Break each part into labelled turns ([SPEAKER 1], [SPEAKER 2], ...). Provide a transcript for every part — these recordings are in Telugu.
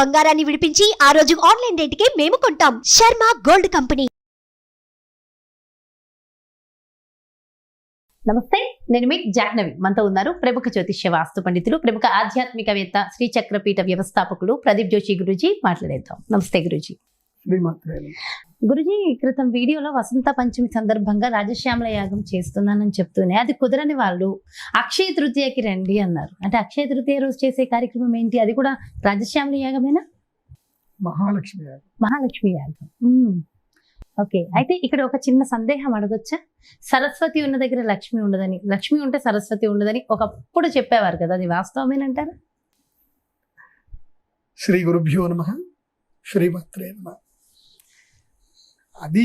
[SPEAKER 1] బంగారాన్ని విడిపించి ఆ రోజు ఆన్లైన్ రేటుకే మేము కొంటాం. Sharma gold company.
[SPEAKER 2] నమస్తే నేను మీ జాహ్నవి. మనతో ఉన్నారు ప్రముఖ జ్యోతిష్య వాస్తు పండితులు ప్రముఖ ఆధ్యాత్మికవేత్త శ్రీ చక్రపీఠ వ్యవస్థాపకులు ప్రదీప్ జోషి గురుజీ మాట్లాడేద్దాం. నమస్తే గురుజీ. గురుజీ క్రితం వీడియోలో వసంత పంచమి సందర్భంగా రాజశ్యామల యాగం చేస్తున్నానని చెప్తూనే అది కుదరని వాళ్ళు అక్షయ తృతీయకి రండి అన్నారు. అంటే అక్షయ తృతీయ రోజు చేసే కార్యక్రమం ఏంటి? అది కూడా రాజశ్యామల యాగమేనా?
[SPEAKER 3] మహాలక్ష్మి గారు
[SPEAKER 2] మహాలక్ష్మి యాగం. ఓకే. అయితే ఇక్కడ ఒక చిన్న సందేహం అడగొచ్చా? సరస్వతి ఉన్న దగ్గర లక్ష్మి ఉండదని. లక్ష్మి ఉంటే సరస్వతి ఉండదని ఒకప్పుడు చెప్పేవారు కదా అది వాస్తవమేనంటారా?
[SPEAKER 3] శ్రీ గురుభ్యో నమ. శ్రీమాత్రే నమ. అది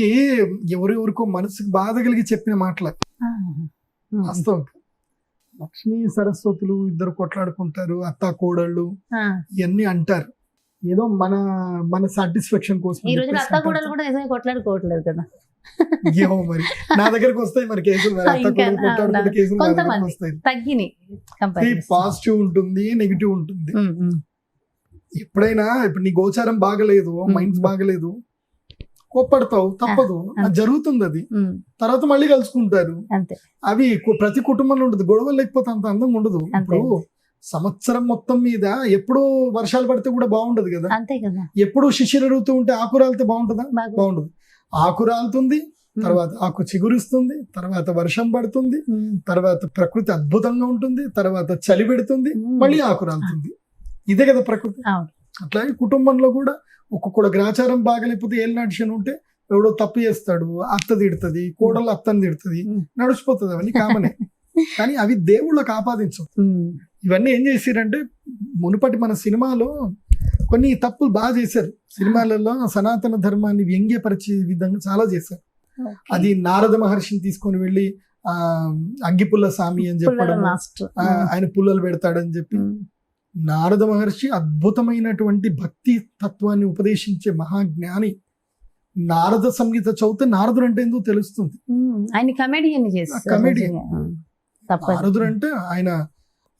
[SPEAKER 3] ఎవరెవరికో మనసుకు బాధ కలిగి చెప్పిన మాటలు. వాస్తవం. లక్ష్మీ సరస్వతులు ఇద్దరు కొట్లాడుకుంటారు అత్త కోడళ్ళు ఇవన్నీ అంటారు. ఏదో మన మన సాటిస్ఫాక్షన్ కోసం
[SPEAKER 2] ఈ
[SPEAKER 3] చెప్పేసి
[SPEAKER 2] అత్త కూడా నిజంగా కొట్లాడుకోవట్లేదు కదా.
[SPEAKER 3] ఏమో మరి. నా దగ్గరకు వస్తాయి మరి కేసులు. మరి అత్త కోడలు కొట్లాడుకుంటే. కేసులు. వస్తాయి.
[SPEAKER 2] తగ్గిని కంపేర్
[SPEAKER 3] పాజిటివ్ ఉంటుంది నెగిటివ్ ఉంటుంది. ఎప్పుడైనా ఇప్పుడు నీ గోచారం బాగలేదు. మైండ్స్ బాగలేదు కోప్పడతావు తప్పదు. అది జరుగుతుంది అది తర్వాత మళ్ళీ కలుసుకుంటారు. అవి ప్రతి కుటుంబంలో ఉంటుంది గొడవలు లేకపోతే అంత అందంగా ఉండదు. ఇప్పుడు సంవత్సరం మొత్తం మీద ఎప్పుడు వర్షాలు పడితే కూడా బాగుండదు కదా.
[SPEAKER 2] అంతే కదా.
[SPEAKER 3] ఎప్పుడు శిశిర ఋతువు ఉంటే ఆకురాలితే బాగుంటుందా?
[SPEAKER 2] బాగా
[SPEAKER 3] బాగుండదు. ఆకురాలుతుంది తర్వాత ఆకు చిగురిస్తుంది తర్వాత వర్షం పడుతుంది. తర్వాత ప్రకృతి అద్భుతంగా ఉంటుంది తర్వాత చలి పెడుతుంది. మళ్ళీ ఆకురాలుతుంది ఇదే కదా ప్రకృతి. అట్లాగే కుటుంబంలో కూడా ఒక్కొక్క గ్రాచారం బాగలేకపోతే ఏలినాటి శని ఉంటే ఎవడో తప్పు చేస్తాడు అత్త తిడుతుంది కోడలు అత్తని తిడుతుంది. నడిచిపోతుంది అవన్నీ కామనే కానీ అవి దేవుళ్ళకి ఆపాదించవు
[SPEAKER 2] మ్మ్.
[SPEAKER 3] ఇవన్నీ ఏం చేశారంటే మునుపటి మన సినిమాలో కొన్ని తప్పులు బాగా చేశారు సినిమాలలో సనాతన ధర్మాన్ని వ్యంగ్యపరిచే విధంగా చాలా చేశారు. అది నారద మహర్షిని తీసుకొని వెళ్ళి ఆ అగ్గిపుల్ల స్వామి అని చెప్పడం ఆయన పుల్లలు పెడతాడని చెప్పి. నారద మహర్షి అద్భుతమైనటువంటి భక్తి తత్వాన్ని ఉపదేశించే మహాజ్ఞాని నారద సంగీత చౌత నారదుడు అంటే ఎందుకు తెలుస్తుంది.
[SPEAKER 2] ఆయన కమెడియన్. తప్పదు
[SPEAKER 3] నారదుడు అంటే ఆయన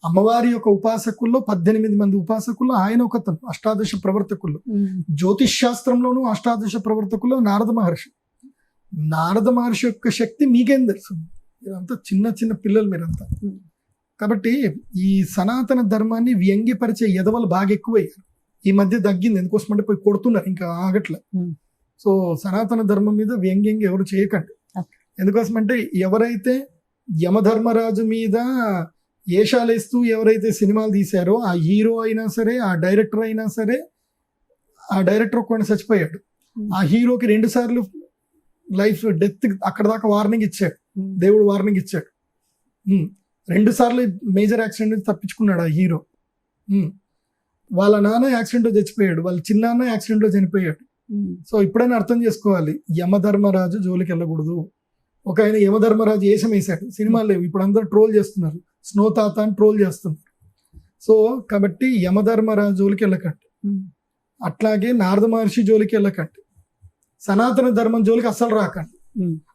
[SPEAKER 3] అమ్మవారి యొక్క ఉపాసకుల్లో పద్దెనిమిది మంది ఉపాసకుల్లో ఆయన ఒక అష్టాదశ ప్రవర్తకుల్లో. జ్యోతిష్ శాస్త్రంలోనూ అష్టాదశ ప్రవర్తకుల్లో నారద మహర్షి నారద మహర్షి యొక్క శక్తి మీకేం తెలుసు మీరంతా చిన్న చిన్న పిల్లలు మీరంతా. కాబట్టి ఈ సనాతన ధర్మాన్ని వ్యంగ్యపరిచే ఎదవలు బాగా ఎక్కువయ్యారు ఈ మధ్య తగ్గింది ఎందుకోసమంటే పోయి కొడుతున్నారు ఇంకా ఆగట్లే. సో సనాతన ధర్మం మీద వ్యంగ్యంగా ఎవరు చేయకండి
[SPEAKER 2] Okay.
[SPEAKER 3] ఎందుకోసమంటే ఎవరైతే యమధర్మరాజు మీద ఏషాలేస్తూ ఎవరైతే సినిమాలు తీశారో ఆ హీరో అయినా సరే ఆ డైరెక్టర్ అయినా సరే ఆ డైరెక్టర్ ఒక్కడిని చచ్చిపోయాడు. ఆ హీరోకి రెండు సార్లు లైఫ్ డెత్ అక్కడ దాకా వార్నింగ్ ఇచ్చాడు. దేవుడు వార్నింగ్ ఇచ్చాడు. రెండు సార్లు మేజర్ యాక్సిడెంట్ నుంచి తప్పించుకున్నాడు ఆ హీరో. వాళ్ళ నాన్న యాక్సిడెంట్లో చచ్చిపోయాడు. వాళ్ళ చిన్నాన్న యాక్సిడెంట్లో చనిపోయాడు. సో ఇప్పుడైనా అర్థం చేసుకోవాలి. యమధర్మరాజు జోలికి వెళ్ళకూడదు ఒక ఆయన యమధర్మరాజు ఏషం వేశాడు. సినిమాలు లేవు. ఇప్పుడు అందరూ ట్రోల్ చేస్తున్నారు. స్నో తాత అని ట్రోల్ చేస్తున్నారు. సో కాబట్టి యమధర్మరాజు జోలికి వెళ్ళకండి. అట్లాగే నారద మహర్షి జోలికి వెళ్ళకండి సనాతన ధర్మం జోలికి అస్సలు రాకండి.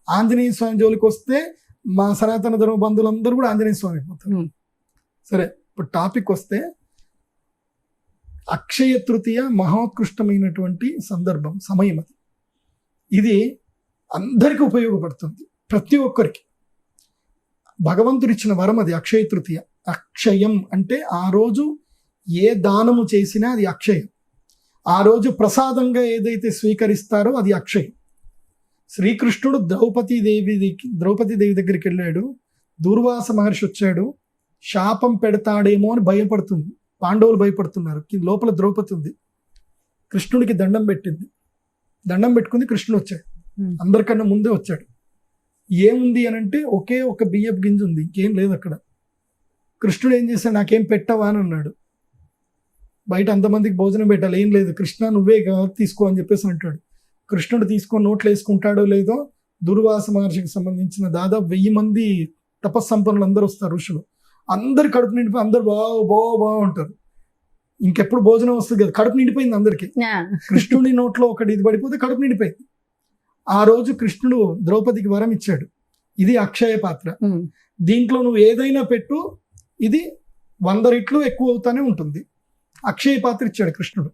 [SPEAKER 3] ఆంజనేయ స్వామి జోలికి వస్తే మా సనాతన ధర్మ బంధువులందరూ కూడా ఆంజనేయ స్వామి అయిపోతారు. సరే ఇప్పుడు టాపిక్ వస్తే అక్షయ తృతీయ మహోత్కృష్టమైనటువంటి సందర్భం సమయం అది. ఇది అందరికీ ఉపయోగపడుతుంది ప్రతి ఒక్కరికి. భగవంతుడు ఇచ్చిన వరం అది అక్షయ తృతీయ. అక్షయం అంటే ఆ రోజు ఏ దానము చేసినా అది అక్షయం. ఆ రోజు ప్రసాదంగా ఏదైతే స్వీకరిస్తారో అది అక్షయం. శ్రీకృష్ణుడు ద్రౌపది దేవి ద్రౌపది దేవి దగ్గరికి వెళ్ళాడు. దూర్వాస మహర్షి వచ్చాడు. శాపం పెడతాడేమో అని భయపడుతుంది. పాండవులు భయపడుతున్నారు. లోపల ద్రౌపది ఉంది. కృష్ణుడికి దండం పెట్టింది. దండం పెట్టుకుంది కృష్ణుడు వచ్చాడు. అందరికన్నా ముందే వచ్చాడు. ఏముంది అని అంటే ఒకే ఒక బియ్యపు గింజ ఉంది. ఇంకేం లేదు అక్కడ. కృష్ణుడు ఏం చేశాడు? నాకేం పెట్టవా అని అన్నాడు. బయట అంతమందికి భోజనం పెట్టాలి. ఏం లేదు. కృష్ణ నువ్వే తీసుకో అని చెప్పేసి అంటాడు. కృష్ణుడు తీసుకొని నోట్లు వేసుకుంటాడో లేదో దుర్వాస మహర్షికి సంబంధించిన దాదాపు వెయ్యి మంది తపస్సంపన్నులు అందరూ వస్తారు ఋషులు. అందరు కడుపు నిండిపోయి అందరు బాగు బాగు బాగు అంటారు. ఇంకెప్పుడు భోజనం వస్తుంది కదా కడుపు నిండిపోయింది అందరికి. కృష్ణుడి నోట్లో ఒకటి ఇది పడిపోతే కడుపు నిండిపోయింది. ఆ రోజు కృష్ణుడు ద్రౌపదికి వరం ఇచ్చాడు. ఇది అక్షయ పాత్ర. దీంట్లో నువ్వు ఏదైనా పెట్టు ఇది వంద రెట్లు ఎక్కువ అవుతానే ఉంటుంది. అక్షయ పాత్ర ఇచ్చాడు కృష్ణుడు.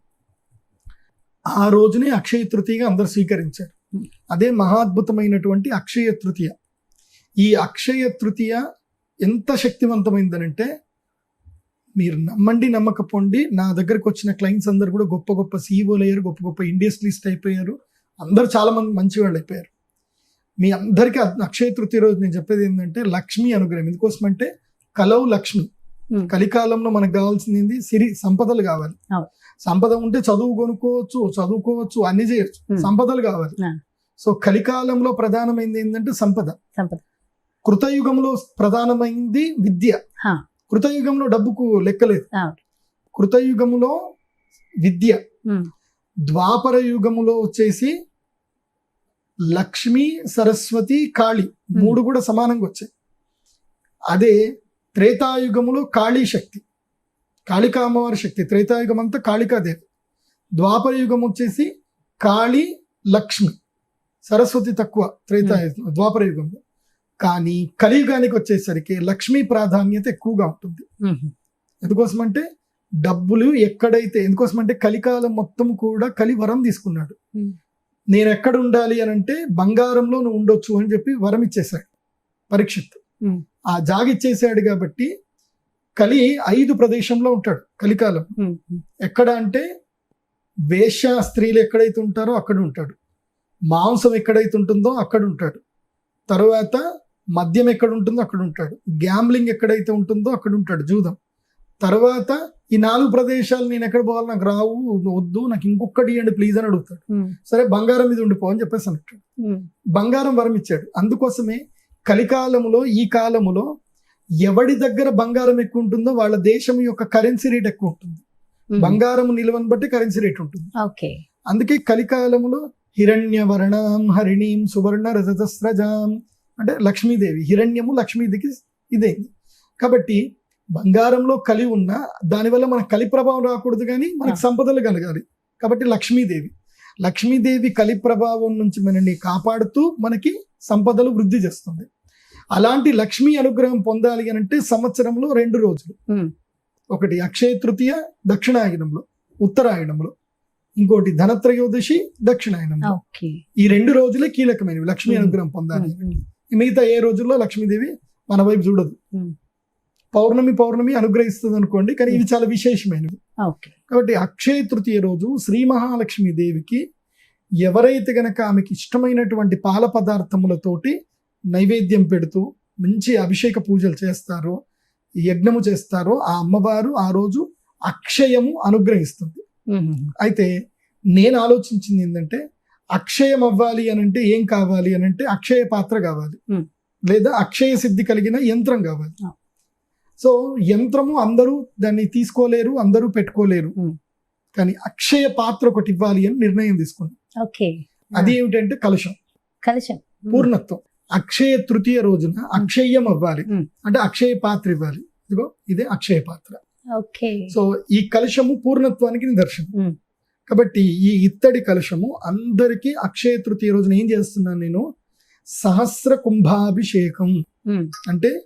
[SPEAKER 3] ఆ రోజునే అక్షయ తృతీయగా అందరు స్వీకరించారు. అదే మహాద్భుతమైనటువంటి అక్షయ తృతీయ. ఈ అక్షయ తృతీయ ఎంత శక్తివంతమైందనంటే మీరు నమ్మండి నమ్మకపోండి నా దగ్గరకు వచ్చిన క్లయింట్స్ అందరు కూడా గొప్ప గొప్ప సీఈఓలు అయ్యారు గొప్ప గొప్ప ఇండస్ట్రియలిస్ట్ అయిపోయారు. అందరూ చాలా మంది మంచి వాళ్ళు అయిపోయారు. మీ అందరికీ అక్షయ తృతీయ రోజు నేను చెప్పేది ఏంటంటే లక్ష్మి అనుగ్రహం. ఎందుకోసం అంటే కలవు లక్ష్మి. కలికాలంలో మనకు కావాల్సింది ఏంది సిరి సంపదలు కావాలి. సంపద ఉంటే చదువు కొనుక్కోవచ్చు చదువుకోవచ్చు అన్ని చేయొచ్చు. సంపదలు కావాలి. సో కలికాలంలో ప్రధానమైంది ఏంటంటే సంపద.
[SPEAKER 2] సంపద.
[SPEAKER 3] కృతయుగంలో ప్రధానమైంది విద్య. కృతయుగంలో డబ్బుకు లెక్కలేదు. కృతయుగంలో విద్య. ద్వాపర యుగములో వచ్చేసి లక్ష్మి సరస్వతి కాళి మూడు కూడా సమానంగా వచ్చాయి. అదే త్రేతాయుగములో కాళీ శక్తి. కాళికా అమ్మవారి శక్తి. త్రేతాయుగం అంతా కాళికాదేవి. ద్వాపర యుగం వచ్చేసి కాళి లక్ష్మి. సరస్వతి తక్కువ త్రేతాయుగం ద్వాపర యుగంలో కానీ కలియుగానికి వచ్చేసరికి లక్ష్మీ ప్రాధాన్యత ఎక్కువగా ఉంటుంది. ఎందుకోసం అంటే డబ్బులు ఎక్కడైతే ఎందుకోసం అంటే కలికాలం మొత్తం కూడా కలి వరం తీసుకున్నాడు. నేను ఎక్కడ ఉండాలి అని అంటే బంగారంలో నువ్వు ఉండొచ్చు అని చెప్పి వరం ఇచ్చేశాడు. పరీక్షిత్
[SPEAKER 2] Hmm.
[SPEAKER 3] ఆ జాగ ఇచ్చేసాడు కాబట్టి కలి ఐదు ప్రదేశంలో ఉంటాడు కలికాలం. ఎక్కడ అంటే వేశ్య స్త్రీలు ఎక్కడైతే ఉంటారో అక్కడ ఉంటాడు. మాంసం ఎక్కడైతే ఉంటుందో అక్కడ ఉంటాడు. తరువాత మద్యం ఎక్కడ ఉంటుందో అక్కడ ఉంటాడు. గ్యాంబ్లింగ్ ఎక్కడైతే ఉంటుందో అక్కడ ఉంటాడు జూదం. తర్వాత ఈ నాలుగు ప్రదేశాలు నేను ఎక్కడ పోవాలి? నాకు రావు వద్దు నాకు ఇంకొకటి ఇవ్వండి ప్లీజ్ అని అడుగుతాడు. సరే బంగారం మీద ఉండిపో అని చెప్పేసి అంటాడు. బంగారం వరం ఇచ్చాడు. అందుకోసమే కలికాలములో ఈ కాలములో ఎవడి దగ్గర బంగారం ఎక్కువ ఉంటుందో వాళ్ళ దేశం యొక్క కరెన్సీ రేట్ ఎక్కువ ఉంటుంది. బంగారం నిల్వను బట్టి కరెన్సీ రేట్ ఉంటుంది.
[SPEAKER 2] ఓకే.
[SPEAKER 3] అందుకే కలికాలములో హిరణ్యవర్ణం హరిణీం సువర్ణ రజతస్రజాం అంటే లక్ష్మీదేవి హిరణ్యము లక్ష్మీదేవికి ఇదేంది కాబట్టి బంగారంలో కలి ఉన్న దానివల్ల మనకు కలి ప్రభావం రాకూడదు కానీ మనకు సంపదలు కలగాలి. కాబట్టి లక్ష్మీదేవి. లక్ష్మీదేవి కలి ప్రభావం నుంచి మనల్ని కాపాడుతూ మనకి సంపదలు వృద్ధి చేస్తుంది. అలాంటి లక్ష్మీ అనుగ్రహం పొందాలి అని అంటే సంవత్సరంలో రెండు రోజులు. ఒకటి అక్షయ తృతీయ దక్షిణాయనంలో ఉత్తరాయణంలో ఇంకోటి ధనత్రయోదశి దక్షిణాయనంలో. ఈ రెండు రోజులే కీలకమైనవి లక్ష్మీ. అనుగ్రహం పొందాలి. మిగతా ఏ రోజుల్లో లక్ష్మీదేవి మన వైపు చూడదు. పౌర్ణమి పౌర్ణమి అనుగ్రహిస్తుంది అనుకోండి కానీ ఇవి చాలా విశేషమైనవి. కాబట్టి అక్షయ తృతీయ రోజు శ్రీ మహాలక్ష్మి దేవికి ఎవరైతే గనక ఆమెకి ఇష్టమైనటువంటి పాల పదార్థములతోటి నైవేద్యం పెడుతూ మంచి అభిషేక పూజలు చేస్తారో యజ్ఞము చేస్తారో ఆ అమ్మవారు ఆ రోజు అక్షయము అనుగ్రహిస్తుంది అయితే నేను ఆలోచించింది ఏంటంటే అక్షయం అవ్వాలి అని అంటే ఏం కావాలి అని అంటే అక్షయ పాత్ర కావాలి. లేదా అక్షయ సిద్ధి కలిగిన యంత్రం కావాలి. సో యంత్రము అందరూ దాన్ని తీసుకోలేరు అందరూ పెట్టుకోలేరు. కానీ అక్షయ పాత్ర ఒకటి ఇవ్వాలి అని నిర్ణయం తీసుకున్నాను
[SPEAKER 2] ఓకే.
[SPEAKER 3] అది ఏమిటంటే కలుషం.
[SPEAKER 2] కలుషం.
[SPEAKER 3] పూర్ణత్వం. అక్షయ తృతీయ రోజున అక్షయం అవ్వాలి. అంటే అక్షయ పాత్ర ఇవ్వాలి. ఇదిగో ఇదే అక్షయ పాత్ర.
[SPEAKER 2] ఓకే.
[SPEAKER 3] సో ఈ కలుషము పూర్ణత్వానికి నిదర్శనం. కాబట్టి ఈ ఇత్తడి కలశము అందరికీ అక్షయ తృతీయ రోజున ఏం చేస్తున్నాను నేను? సహస్ర కుంభాభిషేకం. అంటే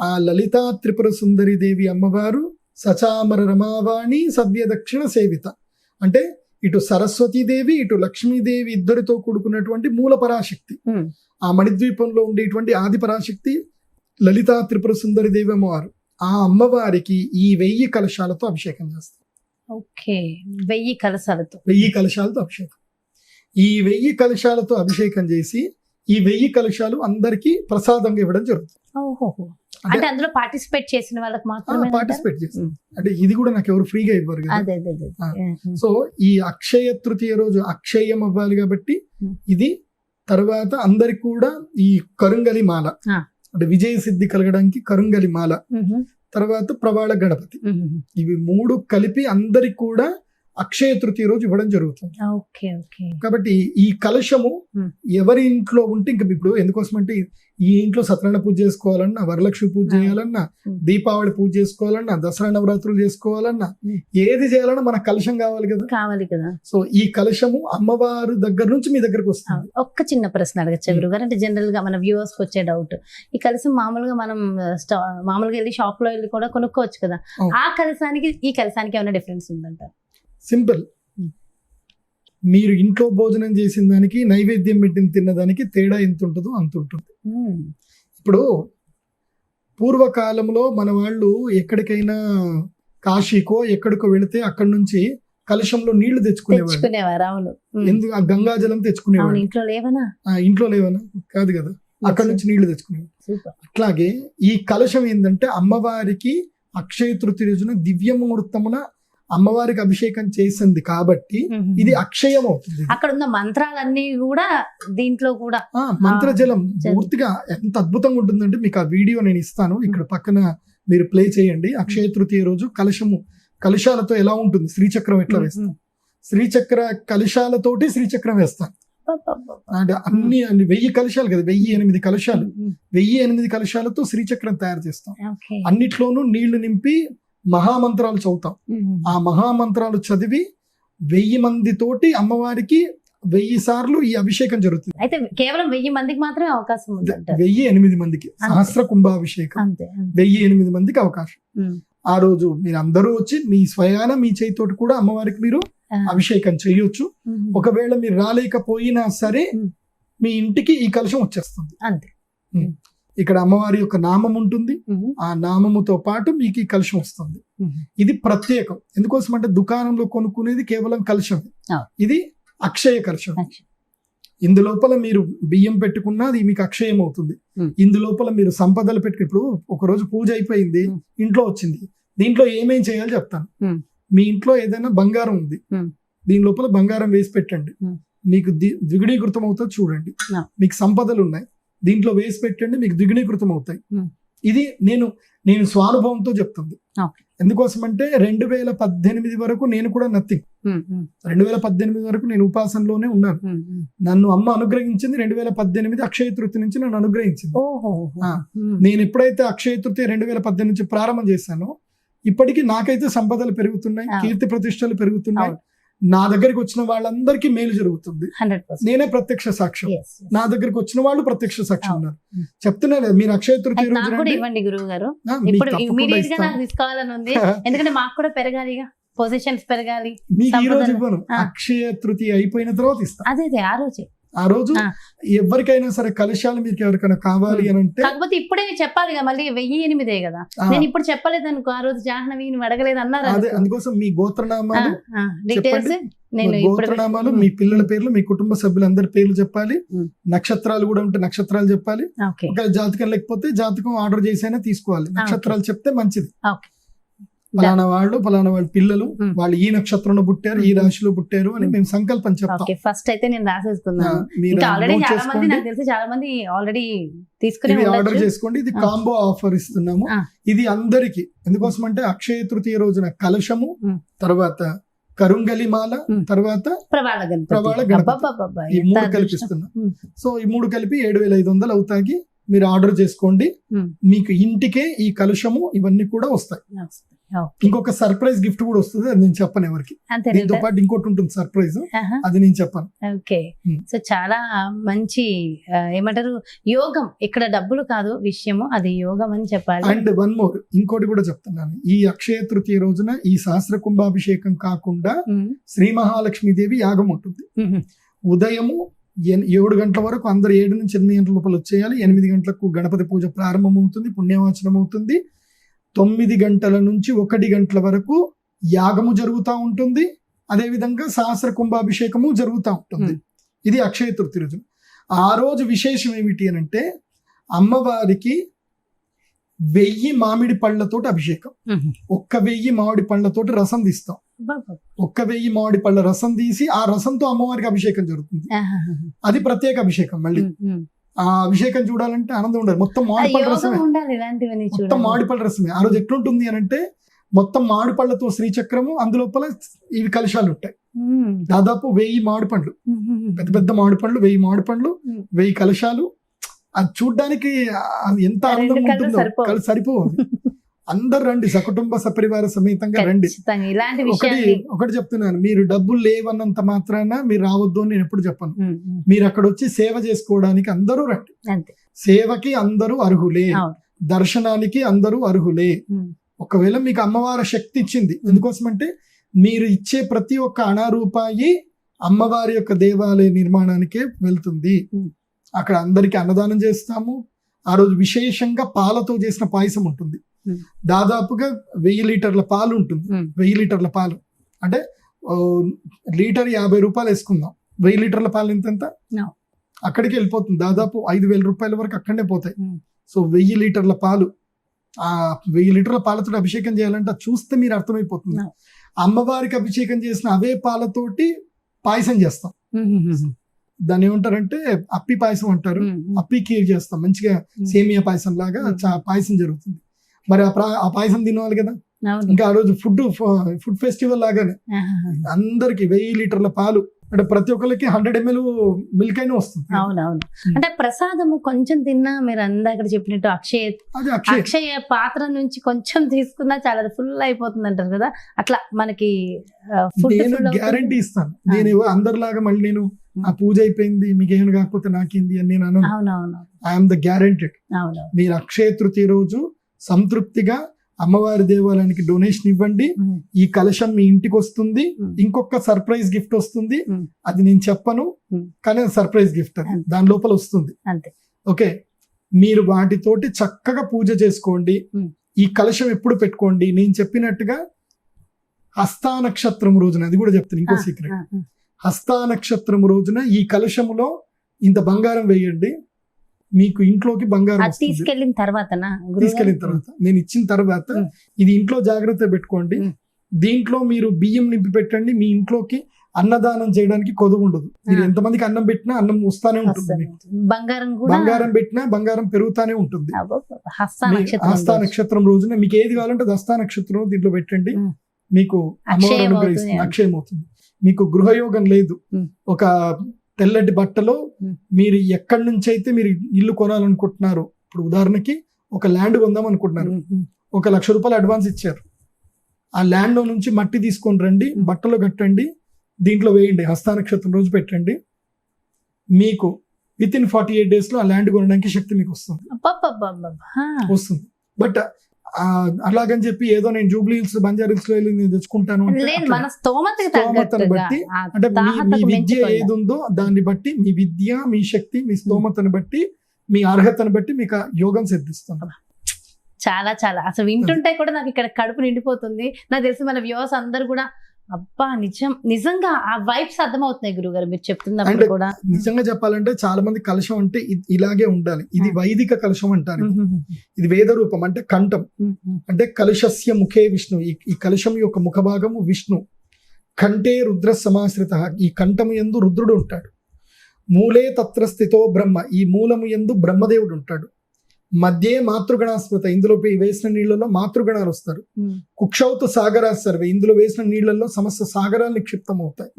[SPEAKER 3] ఆ లలితా త్రిపుర సుందరి దేవి అమ్మవారు సచామర రమావాణి సవ్య దక్షిణ సేవిత. అంటే ఇటు సరస్వతీదేవి ఇటు లక్ష్మీదేవి ఇద్దరితో కూడుకున్నటువంటి మూల పరాశక్తి ఆ మణిద్వీపంలో ఉండేటువంటి ఆది పరాశక్తి లలితా త్రిపుర సుందరి దేవి అమ్మవారు ఆ అమ్మవారికి ఈ వెయ్యి కలశాలతో అభిషేకం చేస్తారు.
[SPEAKER 2] ఓకే. వెయ్యి కలసాలతో
[SPEAKER 3] వెయ్యి కలశాలతో అభిషేకం. ఈ వెయ్యి కలశాలతో అభిషేకం చేసి ఈ వెయ్యి కలశాలు అందరికీ ప్రసాదంగా ఇవ్వడం జరుగుతుంది.
[SPEAKER 2] ఓహోహో.
[SPEAKER 3] అంటే-
[SPEAKER 2] అందులో పార్టిసిపేట్ చేసిన వాళ్ళకి మాత్రమే
[SPEAKER 3] పార్టిసిపేట్
[SPEAKER 2] ఉమ్.
[SPEAKER 3] అంటే ఇది కూడా నాకు ఎవరు ఫ్రీగా ఇవ్వరు కదా. సో ఈ అక్షయ తృతీయ రోజు అక్షయం అవ్వాలి కాబట్టి. ఇది తర్వాత అందరికి కూడా ఈ కరుంగలి మాల. అంటే విజయ సిద్ధి కలగడానికి కరుంగలి మాల. తర్వాత ప్రవాళ గణపతి. ఇవి మూడు కలిపి అందరికి కూడా అక్షయ తృతీయ రోజు ఇవ్వడం జరుగుతుంది కాబట్టి ఈ కలశము. ఎవరి ఇంట్లో ఉంటే ఇంక ఇప్పుడు ఎందుకోసం అంటే ఈ ఇంట్లో సత్యనారాయణ పూజ చేసుకోవాలన్నా వరలక్ష్మి పూజ. చేయాలన్నా. దీపావళి పూజ చేసుకోవాలన్నా దసరా నవరాత్రులు చేసుకోవాలన్నా. ఏది చేయాలన్నా మనకు కలశం కావాలి కదా
[SPEAKER 2] కావాలి కదా
[SPEAKER 3] సో ఈ కలశము అమ్మవారు దగ్గర నుంచి మీ దగ్గరకు వస్తుంది
[SPEAKER 2] ఒక్క చిన్న ప్రశ్న అడగచ్చా. గురుగారు అంటే జనరల్గా మన వ్యూవర్స్కి వచ్చే డౌట్ ఈ కలసం మామూలుగా మనం మామూలుగా వెళ్ళి షాప్లో వెళ్ళి కూడా కొనుక్కోవచ్చు కదా. ఆ కలసానికి ఈ కలసానికి ఏమైనా డిఫరెన్స్ ఉందంట
[SPEAKER 3] సింపుల్. మీరు ఇంట్లో భోజనం చేసిన దానికి నైవేద్యం పెట్టిన తిన్నదానికి తేడా ఎంత ఉంటుందో అంత ఉంటుంది. ఇప్పుడు పూర్వకాలంలో మన వాళ్ళు ఎక్కడికైనా కాశీకో ఎక్కడికో వెళితే అక్కడి నుంచి కలశంలో నీళ్ళు
[SPEAKER 2] తెచ్చుకునేవారు అవును.
[SPEAKER 3] ఎందుకు? ఆ గంగాజలం
[SPEAKER 2] అవును
[SPEAKER 3] తెచ్చుకునేవాళ్ళు
[SPEAKER 2] ఇంట్లో లేవనా?
[SPEAKER 3] ఇంట్లో లేవనా? కాదు కదా. అక్కడి నుంచి నీళ్ళు తెచ్చుకునేవాళ్ళు.
[SPEAKER 2] సూపర్.
[SPEAKER 3] అట్లాగే ఈ కలశం ఏంటంటే అమ్మవారికి అక్షయ తృతీయ రోజున దివ్య ముహూర్తమున అమ్మవారికి అభిషేకం చేసింది కాబట్టి ఇది అక్షయం అవుతుంది
[SPEAKER 2] అక్కడ ఉన్న మంత్రాలన్నీ కూడా దీంట్లో కూడా
[SPEAKER 3] మంత్రజలం.
[SPEAKER 2] జలం.
[SPEAKER 3] పూర్తిగా ఎంత అద్భుతంగా ఉంటుందంటే మీకు ఆ వీడియో నేను ఇస్తాను. ఇక్కడ పక్కన మీరు ప్లే చేయండి. అక్షయ తృతీయ రోజు కలశము. కలశాలతో ఎలా ఉంటుంది? శ్రీచక్రం ఎట్లా వేస్తాం? శ్రీచక్ర కలశాలతోటి శ్రీచక్రం వేస్తాం. అంటే అన్ని అన్ని వెయ్యి కలశాలు కదా? వెయ్యి ఎనిమిది కలశాలు. వెయ్యి ఎనిమిది కలశాలతో శ్రీచక్రం తయారు చేస్తాం. అన్నిట్లోనూ నీళ్ళు నింపి మహామంత్రాలు చదువుతాం. ఆ మహామంత్రాలు చదివి వెయ్యి మంది తోటి అమ్మవారికి వెయ్యి సార్లు ఈ అభిషేకం జరుగుతుంది.
[SPEAKER 2] అయితే కేవలం వెయ్యి మందికి మాత్రమే అవకాశం ఉంది
[SPEAKER 3] వెయ్యి ఎనిమిది మందికి సహస్ర కుంభాభిషేకం. వెయ్యి ఎనిమిది మందికి అవకాశం. ఆ రోజు మీరు అందరూ వచ్చి మీ స్వయాన మీ చేతితోటి కూడా అమ్మవారికి మీరు. అభిషేకం చేయొచ్చు. ఒకవేళ మీరు రాలేకపోయినా సరే. మీ ఇంటికి ఈ కలశం వచ్చేస్తుంది.
[SPEAKER 2] అంతే.
[SPEAKER 3] ఇక్కడ అమ్మవారి యొక్క నామం ఉంటుంది. ఆ నామముతో పాటు మీకు ఈ కలశం వస్తుంది. ఇది ప్రత్యేకం ఎందుకోసం అంటే దుకాణంలో కొనుక్కునేది కేవలం కలశం
[SPEAKER 2] ఆ.
[SPEAKER 3] ఇది అక్షయ
[SPEAKER 2] అక్షయ.
[SPEAKER 3] ఇందులోపల మీరు బియ్యం పెట్టుకున్నా అది మీకు అక్షయం అవుతుంది. ఇందులోపల మీరు సంపదలు పెట్టుకు ఇప్పుడు ఒక రోజు పూజ అయిపోయింది. ఇంట్లో వచ్చింది దీంట్లో ఏమేం చేయాలో చెప్తాను. మీ ఇంట్లో ఏదైనా బంగారం ఉంది. దీని లోపల బంగారం వేసి పెట్టండి. మీకు ది- ద్విగుణీకృతం అవుతుంది చూడండి. మీకు సంపదలు ఉన్నాయి దీంట్లో వేసి పెట్టండి మీకు ద్విగుణీకృతం అవుతాయి
[SPEAKER 2] ఉమ్.
[SPEAKER 3] ఇది నేను నేను స్వానుభవంతో చెప్తుంది. ఎందుకోసం అంటే రెండు వేల పద్దెనిమిది వరకు నేను కూడా నథింగ్
[SPEAKER 2] ఉమ్. ఉమ్.
[SPEAKER 3] రెండు వేల పద్దెనిమిది వరకు నేను ఉపాసనలోనే ఉన్నాను. నన్ను అమ్మ అనుగ్రహించింది రెండు వేల పద్దెనిమిది అక్షయ తృప్తి నుంచి నన్ను అనుగ్రహించింది. నేను ఎప్పుడైతే అక్షయ తృతీయ రెండు వేల పద్దెనిమిది నుంచి ప్రారంభం చేశానో ఇప్పటికీ నాకైతే సంపదలు పెరుగుతున్నాయి
[SPEAKER 2] అవును.
[SPEAKER 3] కీర్తి ప్రతిష్టలు పెరుగుతున్నాయి. నా దగ్గరికి వచ్చిన వాళ్ళందరికీ మేలు జరుగుతుంది. నేనే ప్రత్యక్ష సాక్ష్యం నా దగ్గరికి వచ్చిన వాళ్ళు ప్రత్యక్ష సాక్ష్యం. ఉన్నారు. చెప్తున్నా కదా, మీరు అక్షయ తృతీయ.
[SPEAKER 2] ఇవ్వండి గురువు గారు ఇప్పుడు
[SPEAKER 3] ఇమీడియట్గా.
[SPEAKER 2] నాకు తీసుకోవాలని ఉంది. ఎందుకంటే మాకు కూడా పెరగాలిగా పొజిషన్స్ పెరగాలి.
[SPEAKER 3] మీకు ఈ రోజు. ఇవ్వను. అక్షయ తృతీయ అయిపోయిన తర్వాత ఇస్తాను
[SPEAKER 2] అదే అదే ఆ రోజే.
[SPEAKER 3] ఆ రోజు. ఎవరికైనా సరే కలశాలు మీకు ఎవరికైనా కావాలి అని అంటే
[SPEAKER 2] కాకపోతే ఇప్పుడే చెప్పాలి కదా మళ్ళీ వెయ్యి ఎనిమిదే కదా. నేను ఇప్పుడు చెప్పలేదు అనుకో ఆ రోజు జాహ్నవి నువ్వు అడగలేదు అన్నారు
[SPEAKER 3] అదే. అందుకోసం మీ గోత్రనామాలు
[SPEAKER 2] డీటెయిల్స్ నేను
[SPEAKER 3] గోత్రనామాలు మీ పిల్లల పేర్లు మీ కుటుంబ సభ్యులందరి పేర్లు చెప్పాలి. నక్షత్రాలు కూడా ఉంటే నక్షత్రాలు చెప్పాలి. ఒకవేళ జాతకం లేకపోతే జాతకం ఆర్డర్ చేసైనా తీసుకోవాలి. నక్షత్రాలు చెప్తే మంచిది.
[SPEAKER 2] ఓకే.
[SPEAKER 3] ఫలానా వాళ్ళు ఫలానా వాళ్ళ పిల్లలు. వాళ్ళు ఈ నక్షత్రంలో పుట్టారు ఈ. రాశిలో పుట్టారు అని. మేము సంకల్పం చెప్తాం
[SPEAKER 2] ఫస్ట్ అయితే నేను రాసేసుకున్నాను ఆల్రెడీ
[SPEAKER 3] note
[SPEAKER 2] చాలా మంది
[SPEAKER 3] చేసుకోండి
[SPEAKER 2] నాకు తెలిసి చాలా మంది ఆల్రెడీ తీసుకుని
[SPEAKER 3] ఇవి ఆర్డర్ చేసుకోండి ఇది. కాంబో ఆఫర్ ఇస్తున్నాము. ఇది అందరికి ఎందుకోసం అంటే అక్షయ తృతీయ రోజున కలశము. తర్వాత కరుంగలి మాల
[SPEAKER 2] ఉమ్.
[SPEAKER 3] తర్వాత
[SPEAKER 2] ప్రవాళ గణపతి
[SPEAKER 3] ఈ మూడు. కల్పిస్తున్నాం. సో ఈ మూడు కలిపి ఏడు వేల ఐదు వందలు అవుతాయి మీరు ఆర్డర్ చేసుకోండి. మీకు ఇంటికే ఈ కలుషము ఇవన్నీ కూడా వస్తాయి. ఇంకొక సర్ప్రైజ్ గిఫ్ట్ కూడా వస్తుంది అది నేను చెప్పను ఎవరికి. దీంతో పాటు ఇంకోటి ఉంటుంది సర్ప్రైజ్. అది నేను చెప్పను.
[SPEAKER 2] Okay
[SPEAKER 3] Hmm.
[SPEAKER 2] సో చాలా మంచి ఏమంటారు యోగం. ఇక్కడ డబ్బులు కాదు విషయము అది యోగం అని చెప్పాలి.
[SPEAKER 3] అండ్ వన్ మోర్ ఇంకోటి కూడా చెప్తున్నాను. ఈ అక్షయ తృతీయ రోజున ఈ సహస్ర కుంభాభిషేకం కాకుండా
[SPEAKER 2] ఉమ్,
[SPEAKER 3] శ్రీ మహాలక్ష్మీదేవి యాగం ఉంటుంది.
[SPEAKER 2] ఉమ్,
[SPEAKER 3] ఉదయము ఏడు గంటల వరకు అందరు ఏడు నుంచి ఎనిమిది గంటల లోపల వచ్చేయాలి. ఎనిమిది గంటలకు గణపతి పూజ ప్రారంభం అవుతుంది పుణ్యవాచనం అవుతుంది తొమ్మిది గంటల నుంచి ఒకటి గంటల వరకు యాగము జరుగుతూ ఉంటుంది అదేవిధంగా సహస్ర కుంభాభిషేకము జరుగుతూ ఉంటుంది ఇది అక్షయ తృతీయ రోజు ఆ రోజు విశేషం ఏమిటి అని అంటే అమ్మవారికి వెయ్యి మామిడి పళ్ళతోటి అభిషేకం. ఒక్క వెయ్యి మామిడి పళ్ళతోటి రసం తీస్తాం. ఒక్క వెయ్యి మామిడి పళ్ళ రసం తీసి ఆ రసంతో అమ్మవారికి అభిషేకం జరుగుతుంది. అది ప్రత్యేక అభిషేకం మళ్ళీ. ఆ అభిషేకం చూడాలంటే ఆనందం ఉండదు మొత్తం
[SPEAKER 2] యోగం
[SPEAKER 3] రసమే. మొత్తం
[SPEAKER 2] చూడాలి
[SPEAKER 3] మామిడి పళ్ళ రసమే. ఆ రోజు ఎట్లుంటుంది అని అంటే మొత్తం మామిడి పళ్ళతో శ్రీచక్రము అందులోపల ఇవి కలశాలు ఉంటాయి. దాదాపు వెయ్యి మామిడి పండ్లు
[SPEAKER 2] ఉమ్, ఉమ్, ఉమ్.
[SPEAKER 3] పెద్ద పెద్ద మామిడి పండ్లు వెయ్యి మామిడి పండ్లు
[SPEAKER 2] ఉమ్.
[SPEAKER 3] వెయ్యి కలశాలు. అది చూడ్డానికి ఎంత ఆనందం ఉంటుందో.
[SPEAKER 2] సరిపోవు.
[SPEAKER 3] అందరు రండి సకుటుంబ సపరివార సమేతంగా రండి.
[SPEAKER 2] ఇలాంటి
[SPEAKER 3] ఒకటి ఒకటి చెప్తున్నాను మీరు డబ్బులు లేవన్నంత మాత్రాన మీరు రావద్దు అని నేను ఎప్పుడు చెప్పను. మీరు అక్కడ వచ్చి సేవ చేసుకోవడానికి అందరూ రండి. సేవకి అందరూ అర్హులే. దర్శనానికి అందరూ అర్హులే. ఒకవేళ మీకు అమ్మవారి శక్తి ఇచ్చింది ఎందుకోసమంటే మీరు ఇచ్చే ప్రతి ఒక్క అణ రూపాయి అమ్మవారి యొక్క దేవాలయ నిర్మాణానికే వెళ్తుంది. అక్కడ అందరికి అన్నదానం చేస్తాము. ఆ రోజు విశేషంగా పాలతో చేసిన పాయసం ఉంటుంది. దాదాపుగా వెయ్యి లీటర్ల పాలు ఉంటుంది. వెయ్యి లీటర్ల పాలు. అంటే లీటర్ యాభై రూపాయలు వేసుకుందాం. వెయ్యి లీటర్ల పాలు ఎంత. అక్కడికి వెళ్ళిపోతుంది. దాదాపు ఐదు వేల రూపాయల వరకు అక్కడనే పోతాయి. సో వెయ్యి లీటర్ల పాలు. ఆ వెయ్యి లీటర్ల పాలతో అభిషేకం చేయాలంటే చూస్తే మీరు అర్థమైపోతుంది. అమ్మవారికి అభిషేకం చేసిన అవే పాలతోటి పాయసం చేస్తాం. దాన్ని ఏమంటారంటే అప్పి పాయసం అంటారు. అప్పి కీర్ చేస్తాం. మంచిగా సేమియా పాయసం లాగా. చా- పాయసం జరుగుతుంది. మరి ఆ పాయసం తినాలి కదా? ఇంకా ఆ రోజు ఫుడ్ ఫుడ్ ఫెస్టివల్ లాగానే. అందరికి వెయ్యి లీటర్ల పాలు. అంటే ప్రతి ఒక్కరికి హండ్రెడ్ ఎంఎల్ మిల్క్ అయినా వస్తుంది.
[SPEAKER 2] అవునవును. అంటే ప్రసాదము కొంచెం తిన్నా మీరు అందాక చెప్పినట్టు అక్షయ
[SPEAKER 3] అక్షయ.
[SPEAKER 2] పాత్ర నుంచి కొంచెం తీసుకున్నా చాలా ఫుల్ అయిపోతుంది అంటారు కదా? అట్లా మనకి ఫుడ్
[SPEAKER 3] నేను గ్యారంటీ ఇస్తాను. నేను అందరిలాగా మళ్ళీ నేను ఆ పూజ అయిపోయింది మీకు ఏమైనా కాకపోతే నాకేంది అని నేను
[SPEAKER 2] అవునవును.
[SPEAKER 3] ఐఎమ్ ద గ్యారంటెడ్ మీరు అక్షయ తృతీయ రోజు సంతృప్తిగా అమ్మవారి దేవాలయానికి డొనేషన్ ఇవ్వండి. ఈ కలశం మీ ఇంటికి వస్తుంది. ఇంకొక సర్ప్రైజ్ గిఫ్ట్ వస్తుంది. అది నేను చెప్పను. కానీ సర్ప్రైజ్ గిఫ్ట్ అది. దాని లోపల వస్తుంది ఓకే మీరు వాటితోటి చక్కగా పూజ చేసుకోండి. ఈ కలశం ఎప్పుడు పెట్టుకోండి నేను చెప్పినట్టుగా హస్తా నక్షత్రం రోజున అది కూడా చెప్తాను ఇంకో సీక్రెట్. హస్తా నక్షత్రం రోజున ఈ కలశములో ఇంత బంగారం వేయండి మీకు ఇంట్లోకి బంగారం.
[SPEAKER 2] తీసుకెళ్ళిన తర్వాతనా గురువుగారు?
[SPEAKER 3] తీసుకెళ్ళిన తర్వాత నేను ఇచ్చిన తర్వాత. ఇది ఇంట్లో జాగ్రత్త పెట్టుకోండి. దీంట్లో మీరు బియ్యం నింపి పెట్టండి మీ ఇంట్లోకి అన్నదానం చేయడానికి కొదువు ఉండదు మీరు. ఎంతమందికి అన్నం పెట్టినా అన్నం వస్తానే ఉంటుంది.
[SPEAKER 2] బంగారం
[SPEAKER 3] బంగారం పెట్టినా బంగారం పెరుగుతానే ఉంటుంది
[SPEAKER 2] హస్త నక్షత్రం
[SPEAKER 3] రోజున మీకు ఏది కావాలంటే హస్తా నక్షత్రం దీంట్లో పెట్టండి. మీకు అమ్మవారు
[SPEAKER 2] అక్షయం
[SPEAKER 3] అనుగ్రహిస్తుంది
[SPEAKER 2] అవుతుంది.
[SPEAKER 3] అక్షయం అవుతుంది మీకు గృహయోగం లేదు. ఒక తెల్లటి బట్టలో. మీరు ఎక్కడి నుంచి అయితే మీరు ఇల్లు కొనాలనుకుంటున్నారు ఇప్పుడు ఉదాహరణకి ఒక ల్యాండ్ కొందాం అనుకుంటున్నారు. ఒక లక్ష రూపాయలు అడ్వాన్స్ ఇచ్చారు ఆ ల్యాండ్లో నుంచి మట్టి తీసుకొని రండి. బట్టలు కట్టండి దీంట్లో వేయండి హస్తా నక్షత్రం రోజు పెట్టండి మీకు విత్ ఇన్ ఫార్టీ ఎయిట్ డేస్లో ఆ ల్యాండ్ కొనడానికి శక్తి మీకు వస్తుంది. వస్తుంది బట్ అలాగని చెప్పి ఏదో నేను జూబ్లీ హిల్స్ బంజారా హిల్స్లో వెళ్ళి నేను తెచ్చుకుంటాను స్తోమతను బట్టి అంటే మీ- విద్య. ఏది ఉందో దాన్ని బట్టి మీ విద్య మీ శక్తి మీ స్తోమతను బట్టి మీ అర్హతను బట్టి మీకు యోగం సిద్ధిస్తుంది.
[SPEAKER 2] చాలా చాలా. అసలు వింటుంటే కూడా నాకు ఇక్కడ కడుపు నిండిపోతుంది. నాకు తెలిసి మన వ్యూవర్స్ అందరు కూడా అబ్బా నిజం నిజంగా ఆ వైబ్స్ అర్థమవుతున్నాయి గురుగారు మీరు చెప్తున్నప్పుడు కూడా.
[SPEAKER 3] నిజంగా చెప్పాలంటే చాలా మంది కలశం అంటే ఇలాగే ఉండాలి. ఇది. వైదిక కలశం అంటారు. ఇది వేద రూపం అంటే కంఠం. అంటే కలశస్య ముఖే విష్ణు. ఈ కలశం యొక్క ముఖభాగము విష్ణు. కంఠే రుద్ర సమాశ్రిత. ఈ కంఠము యందు రుద్రుడు ఉంటాడు. మూలే తత్ర స్థితో బ్రహ్మ. ఈ మూలము యందు బ్రహ్మదేవుడు ఉంటాడు. మధ్యే మాతృగణాస్మృత. ఇందులో పే- వేసిన నీళ్ళలో మాతృగణాలు వస్తారు. కుక్షౌతు సాగరా సర్వే. ఇందులో వేసిన నీళ్ళలో సమస్త సాగరాలు నిక్షిప్తం అవుతాయి.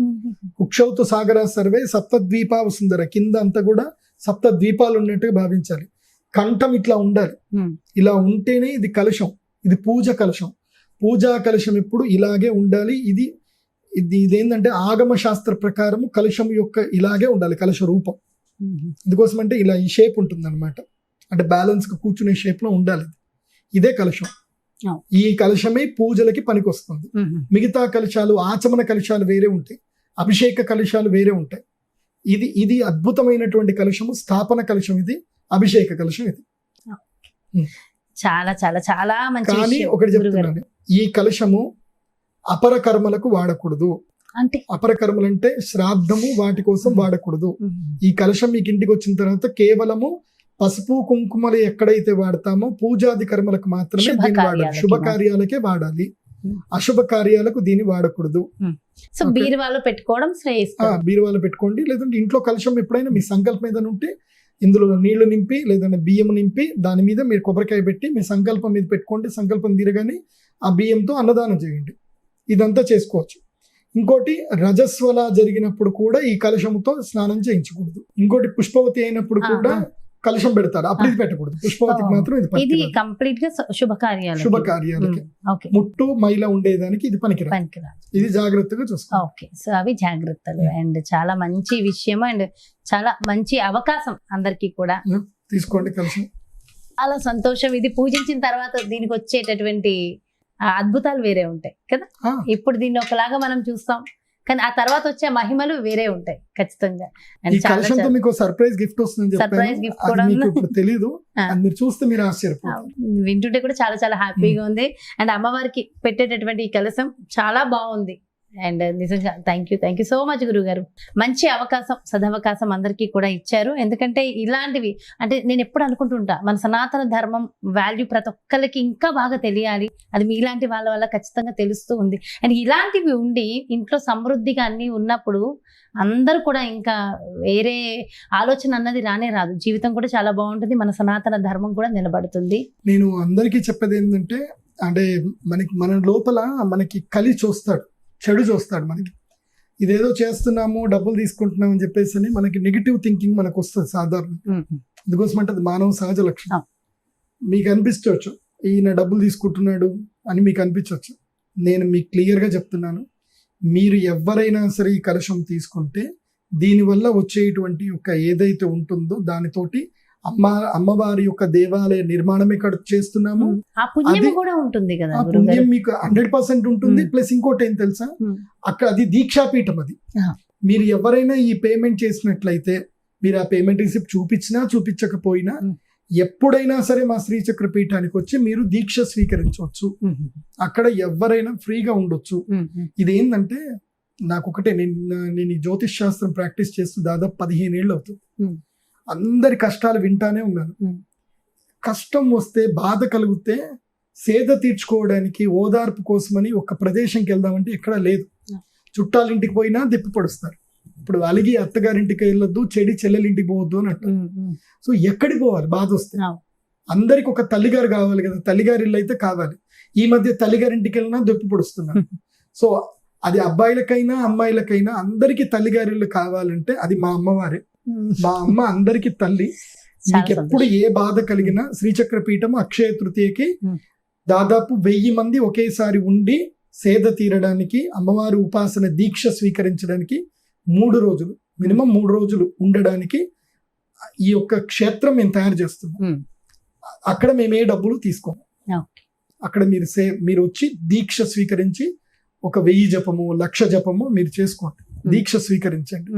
[SPEAKER 3] కుక్షౌతు సాగరా సర్వే సప్తద్వీపావ సుందర. కింద అంతా కూడా సప్త ద్వీపాలు ఉన్నట్టుగా భావించాలి. కంఠం ఇట్లా ఉండాలి. ఇలా ఉంటేనే ఇది కలశం. ఇది పూజ కలశం. పూజా కలశం ఎప్పుడు ఇలాగే ఉండాలి. ఇది ఇది ఇదేంటంటే ఆగమ శాస్త్ర ప్రకారం కలశం యొక్క ఇలాగే ఉండాలి. కలశ రూపం.
[SPEAKER 2] ఉమ్,
[SPEAKER 3] ఎందుకోసం అంటే ఇలా ఈ షేప్ ఉంటుంది అనమాట అంటే బ్యాలెన్స్గా కూర్చునే షేప్లో ఉండాలి. ఇది.
[SPEAKER 2] అవును.
[SPEAKER 3] ఈ కలశమే పూజలకి పనికొస్తుంది. మిగతా కలశాలు ఆచమన కలశాలు వేరే ఉంటాయి. అభిషేక కలశాలు వేరే ఉంటాయి. ఇది ఇది అద్భుతమైనటువంటి కలశము స్థాపన కలశం ఇది అభిషేక కలశం ఇది.
[SPEAKER 2] చాలా చాలా చాలా మంచి
[SPEAKER 3] కానీ ఒకటి. చెప్తున్నాను. ఈ కలశము అపర కర్మలకు వాడకూడదు.
[SPEAKER 2] అంటే?
[SPEAKER 3] అపర కర్మలు అంటే శ్రాద్ధము వాటి కోసం వాడకూడదు. ఈ కలశం మీకు ఇంటికి వచ్చిన తర్వాత కేవలము పసుపు కుంకుమలు ఎక్కడైతే వాడతామో పూజాది కర్మలకు మాత్రమే దీన్ని వాడాలి.
[SPEAKER 2] కార్యాలకి
[SPEAKER 3] శుభ
[SPEAKER 2] మాత్రం.
[SPEAKER 3] కార్యాలకే వాడాలి. అశుభ కార్యాలకు దీన్ని వాడకూడదు.
[SPEAKER 2] సో. బీరువాలో పెట్టుకోవడం శ్రేయస్కరం.
[SPEAKER 3] బీరువాలో పెట్టుకోండి. లేదంటే ఇంట్లో కలశం ఎప్పుడైనా మీ సంకల్పం ఏదైనా ఉంటే ఇందులో నీళ్ళు నింపి లేదంటే బియ్యం నింపి దాని మీద మీరు కొబ్బరికాయ పెట్టి మీ సంకల్పం మీద పెట్టుకోండి. సంకల్పం తీరగానే ఆ బియ్యంతో అన్నదానం చేయండి. ఇదంతా చేసుకోవచ్చు. ఇంకోటి రజస్వల జరిగినప్పుడు కూడా ఈ కలశముతో స్నానం చేయించకూడదు. ఇంకోటి పుష్పవతి అయినప్పుడు కూడా
[SPEAKER 2] ఆ.
[SPEAKER 3] కలశం పెడతారు. అప్పుడు ఇది పెట్టకూడదు. పుష్పవతికి. మాత్రం ఇది
[SPEAKER 2] ఇది కంప్లీట్గా శుభ కార్యాలు
[SPEAKER 3] శుభ కార్యాలకి
[SPEAKER 2] ఓకే.
[SPEAKER 3] ముట్టు మైల ఉండేదానికి ఇది పనికిరాదు. ఇది జాగ్రత్తగా చూసుకోవాలి.
[SPEAKER 2] ఓకే. సో అవి జాగ్రత్తలు. అండ్ చాలా మంచి విషయం అండ్ చాలా మంచి అవకాశం అందరికీ కూడా.
[SPEAKER 3] తీసుకోండి కలశం
[SPEAKER 2] చాలా సంతోషం. ఇది పూజించిన తర్వాత దీనికి వచ్చేటటువంటి అద్భుతాలు వేరే ఉంటాయి కదా. ఇప్పుడు దీన్ని ఒకలాగా మనం చూస్తాం. కానీ ఆ తర్వాత వచ్చే మహిమలు వేరే ఉంటాయి ఖచ్చితంగా.
[SPEAKER 3] మీకు సర్ప్రైజ్ గిఫ్ట్ చెప్పాను.
[SPEAKER 2] Gift
[SPEAKER 3] అది
[SPEAKER 2] కూడా.
[SPEAKER 3] అది మీరు చూస్తే మీరు
[SPEAKER 2] వింటుంటే కూడా చాలా చాలా హ్యాపీగా ఉంది. అండ్ అమ్మవారికి పెట్టేటటువంటి ఈ కలసం చాలా బాగుంది. అండ్ నిజంగా thank you thank you so much గురువు గారు మంచి అవకాశం సదవకాశం అందరికీ కూడా ఇచ్చారు. ఎందుకంటే ఇలాంటివి అంటే నేను ఎప్పుడు అనుకుంటుంటా మన సనాతన ధర్మం వాల్యూ ప్రతి ఒక్కరికి ఇంకా బాగా తెలియాలి. అది మీలాంటి వాళ్ళ వల్ల ఖచ్చితంగా తెలుస్తూ ఉంది. అండ్ ఇలాంటివి ఉండి ఇంట్లో సమృద్ధిగా అన్నీ ఉన్నప్పుడు అందరూ కూడా ఇంకా వేరే ఆలోచన అన్నది రానే రాదు. జీవితం కూడా చాలా బాగుంటుంది మన సనాతన ధర్మం కూడా నిలబడుతుంది.
[SPEAKER 3] నేను అందరికీ చెప్పేది ఏంటంటే అంటే మనకి మన లోపల మనకి కలి చూస్తాడు. చెడు చూస్తాడు మనకి. ఇదేదో చేస్తున్నాము డబ్బులు తీసుకుంటున్నాం అని చెప్పేసి అని మనకి నెగిటివ్ థింకింగ్ మనకు వస్తుంది సాధారణ. అందుకోసం అంటే అది మానవ సహజ లక్షణం. మీకు అనిపించవచ్చు ఈయన డబ్బులు తీసుకుంటున్నాడు అని మీకు అనిపించవచ్చు నేను మీకు క్లియర్గా చెప్తున్నాను మీరు ఎవరైనా సరే ఈ కలశం తీసుకుంటే దీనివల్ల వచ్చేటువంటి యొక్క ఏదైతే ఉంటుందో దానితోటి అమ్మ అమ్మవారి యొక్క దేవాలయ నిర్మాణం ఇక్కడ చేస్తున్నాము.
[SPEAKER 2] ఆ పుణ్యం
[SPEAKER 3] అది-
[SPEAKER 2] కూడా ఉంటుంది కదా
[SPEAKER 3] ఆ పుణ్యం మీకు హండ్రెడ్ పర్సెంట్ ఉంటుంది. ప్లస్ ఇంకోటి ఏం తెలుసా. అక్కడ అది దీక్షాపీఠం అది. మీరు ఎవరైనా ఈ పేమెంట్ చేసినట్లయితే మీరు ఆ పేమెంట్ రిసిప్ట్ చూపించినా చూపించకపోయినా. ఎప్పుడైనా సరే మా శ్రీచక్ర పీఠానికి వచ్చి మీరు దీక్ష స్వీకరించవచ్చు. అక్కడ ఎవరైనా ఫ్రీగా ఉండొచ్చు. ఇది ఏంటంటే నాకు ఒకటే నేను నేను ఈ జ్యోతిష్ శాస్త్రం ప్రాక్టీస్ చేస్తూ దాదాపు పదిహేను ఏళ్ళు అవుతుంది. అందరి కష్టాలు వింటానే ఉన్నాను. కష్టం వస్తే బాధ కలిగితే సేద తీర్చుకోవడానికి ఓదార్పు కోసమని ఒక ప్రదేశంకి వెళ్దామంటే ఎక్కడా లేదు. చుట్టాలింటికి పోయినా దెప్పి పడుస్తారు. ఇప్పుడు అలిగి అత్తగారింటికి వెళ్ళొద్దు చెడి చెల్లెలింటికి పోవద్దు అని అంటారు. సో ఎక్కడికి పోవాలి? బాధ వస్తే. అందరికి ఒక తల్లిగారు కావాలి కదా. తల్లిగారి ఇల్లు అయితే కావాలి. ఈ మధ్య తల్లిగారింటికి వెళ్ళినా దొప్పి పొడుస్తున్నారు. సో అది అబ్బాయిలకైనా అమ్మాయిలకైనా అందరికి తల్లిగారి ఇల్లు కావాలంటే అది మా అమ్మవారే. మా అమ్మ అందరికి తల్లి మీకు ఎప్పుడు ఏ బాధ కలిగినా శ్రీచక్ర పీఠం అక్షయ తృతీయకి. దాదాపు వెయ్యి మంది ఒకేసారి ఉండి సేద తీరడానికి అమ్మవారి ఉపాసన దీక్ష స్వీకరించడానికి మూడు రోజులు మినిమం మూడు రోజులు ఉండడానికి ఈ యొక్క క్షేత్రం మేము తయారు చేస్తున్నాం. అక్కడ మేము ఏ డబ్బులు తీసుకోము. అక్కడ మీరు సే మీరు వచ్చి దీక్ష స్వీకరించి ఒక వెయ్యి జపము లక్ష జపము మీరు చేసుకోండి దీక్ష స్వీకరించండి.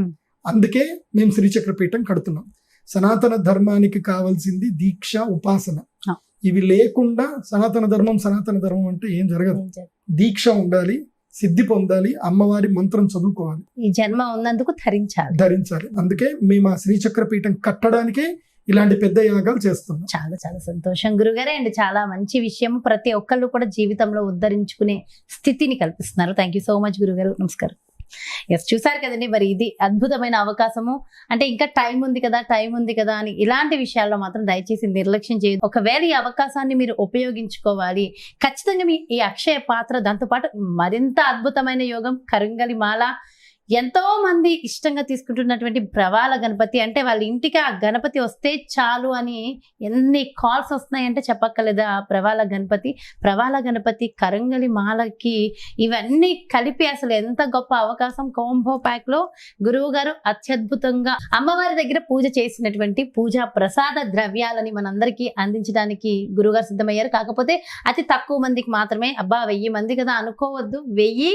[SPEAKER 3] అందుకే మేము శ్రీచక్ర పీఠం కడుతున్నాం. సనాతన ధర్మానికి కావాల్సింది దీక్ష ఉపాసన. ఇవి లేకుండా సనాతన ధర్మం సనాతన ధర్మం అంటే ఏం జరగదు. దీక్ష ఉండాలి సిద్ధి పొందాలి అమ్మవారి మంత్రం చదువుకోవాలి.
[SPEAKER 2] ఈ జన్మ ఉన్నందుకు ధరించాలి.
[SPEAKER 3] ధరించాలి. అందుకే మేము ఆ శ్రీచక్ర పీఠం కట్టడానికే ఇలాంటి పెద్ద యాగాలు చేస్తున్నాం.
[SPEAKER 2] చాలా చాలా సంతోషం గురుగారే. అండ్ చాలా మంచి విషయం. ప్రతి ఒక్కళ్ళు కూడా జీవితంలో ఉద్ధరించుకునే స్థితిని కల్పిస్తున్నారు. థ్యాంక్ యూ సో మచ్ గురుగారు. నమస్కారం. ఎస్ చూసారు కదండి మరి ఇది అద్భుతమైన అవకాశము. అంటే ఇంకా టైం ఉంది కదా టైం ఉంది కదా అని ఇలాంటి విషయాల్లో మాత్రం దయచేసి నిర్లక్ష్యం చేయదు ఒకవేళ ఈ అవకాశాన్ని మీరు ఉపయోగించుకోవాలి ఖచ్చితంగా మీ ఈ అక్షయ పాత్ర దాంతోపాటు మరింత అద్భుతమైన యోగం కరుంగలి మాల ఎంతో మంది ఇష్టంగా తీసుకుంటున్నటువంటి ప్రవాల గణపతి అంటే వాళ్ళ ఇంటికి ఆ గణపతి వస్తే చాలు అని ఎన్ని కాల్స్ వస్తున్నాయంటే చెప్పక్కర్లేదా ఆ ప్రవాల గణపతి? ప్రవాల గణపతి కరంగలి మాలకి ఇవన్నీ కలిపి అసలు ఎంత గొప్ప అవకాశం కోంబో ప్యాక్లో గురువు గారు అత్యద్భుతంగా అమ్మవారి దగ్గర పూజ చేసినటువంటి పూజా ప్రసాద ద్రవ్యాలని మనందరికీ అందించడానికి గురువుగారు సిద్ధమయ్యారు. కాకపోతే అతి తక్కువ మందికి మాత్రమే అబ్బా వెయ్యి మంది కదా అనుకోవద్దు. వెయ్యి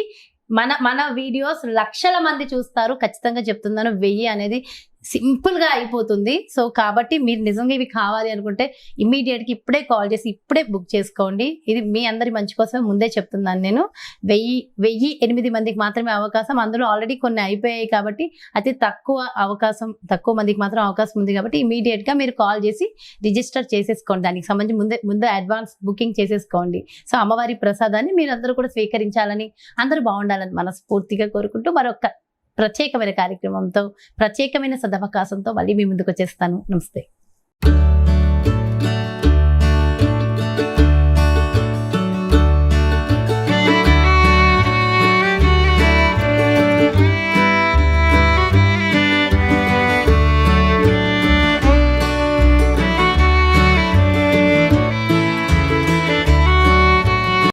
[SPEAKER 2] మన మన వీడియోస్ లక్షల మంది చూస్తారు. ఖచ్చితంగా చెప్తున్నాను. వెయ్యి అనేది సింపుల్గా అయిపోతుంది. సో కాబట్టి మీరు నిజంగా ఇవి కావాలి అనుకుంటే ఇమ్మీడియట్గా ఇప్పుడే కాల్ చేసి ఇప్పుడే బుక్ చేసుకోండి. ఇది మీ అందరి మంచి కోసమే ముందే చెప్తున్నాను నేను. వెయ్యి వెయ్యి ఎనిమిది మందికి మాత్రమే అవకాశం. అందులో ఆల్రెడీ కొన్ని అయిపోయాయి కాబట్టి అతి తక్కువ అవకాశం తక్కువ మందికి మాత్రం అవకాశం ఉంది కాబట్టి ఇమీడియట్గా మీరు కాల్ చేసి రిజిస్టర్ చేసేసుకోండి. దానికి సంబంధించి ముందే ముందే అడ్వాన్స్ బుకింగ్ చేసేసుకోండి. సో అమ్మవారి ప్రసాదాన్ని మీరు అందరూ కూడా స్వీకరించాలని అందరూ బాగుండాలని మనస్ఫూర్తిగా కోరుకుంటూ మరొక ప్రత్యేకమైన కార్యక్రమంతో ప్రత్యేకమైన సదవకాశంతో మళ్ళీ మీ ముందుకు వచ్చేస్తాను. నమస్తే.